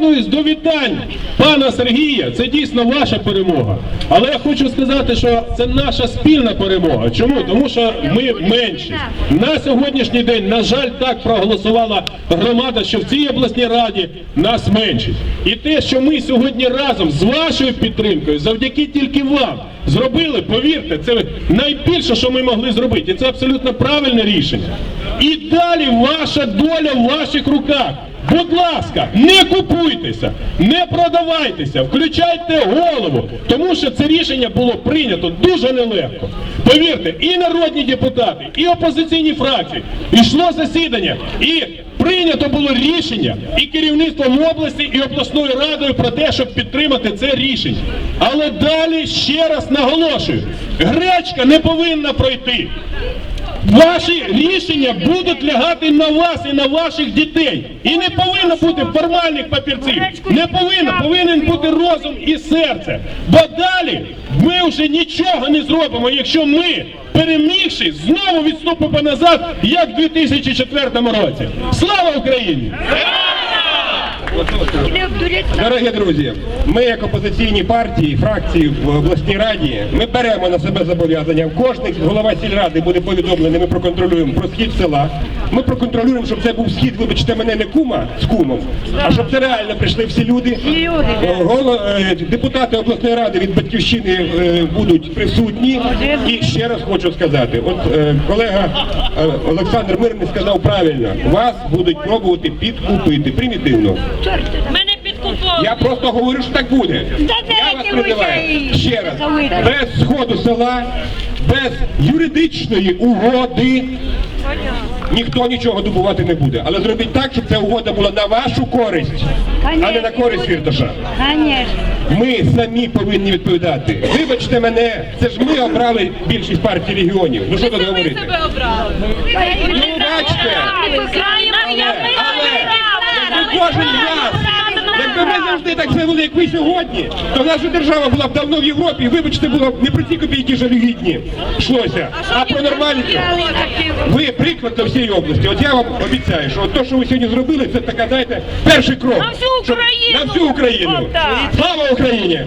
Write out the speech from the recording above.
приєднуюсь до вітань пана Сергія. Це дійсно ваша перемога. Але я хочу сказати, що це наша спільна перемога. Чому? Тому що ми менші. На сьогоднішній день, на жаль, так проголосувала громада, що в цій обласній раді нас меншість. І те, що ми сьогодні разом з вашою підтримкою, завдяки тільки вам. Зробили, повірте, це найбільше, що ми могли зробити. І це абсолютно правильне рішення. І далі ваша доля в ваших руках. Будь ласка, не купуйтеся, не продавайтеся, включайте голову, тому що це рішення було прийнято дуже нелегко. Повірте, і народні депутати, і опозиційні фракції, йшло засідання, і прийнято було рішення і керівництвом області, і обласною радою про те, щоб підтримати це рішення. Але далі ще раз наголошую, гречка не повинна пройти. Ваші рішення будуть лягати на вас і на ваших дітей. І не повинно бути формальних папірців. Не повинно, повинен бути розум і серце. Бо далі ми вже нічого не зробимо, якщо ми, перемігши, знову відступимо назад, як в 2004 році. Слава Україні! Дорогі друзі, ми як опозиційні партії, фракції в обласній раді, ми беремо на себе зобов'язання. Кожний голова сільради буде повідомлений, ми проконтролюємо про схід села. Ми проконтролюємо, щоб це був схід, вибачте мене, не кума з кумом, а щоб це реально прийшли всі люди. Е, е, Депутати обласної ради від батьківщини е, будуть присутні. І ще раз хочу сказати, от колега Олександр Мирний сказав правильно, вас будуть пробувати підкупити примітивно. Мене підкуповують. Я просто говорю, що так буде. Я вас призиваю ще раз. Без сходу села, без юридичної угоди ніхто нічого добувати не буде. Але зробіть так, щоб ця угода була на вашу користь, а не на користь Фірташа. Ми самі повинні відповідати. Вибачте мене, це ж ми обрали більшість партій регіонів. Ну що тут говорити? Ну, бачите. Кожен з нас, якби ми завжди так себе вели, як ви сьогодні, то наша держава була б давно в Європі, вибачте, було б не про ці копійки жалюгідні йшлося, а про нормальні. Ви приклад для всієї області. От я вам обіцяю, що от то, що ви сьогодні зробили, це така, знаєте, перший крок. На всю Україну. На всю Україну. Слава Україні!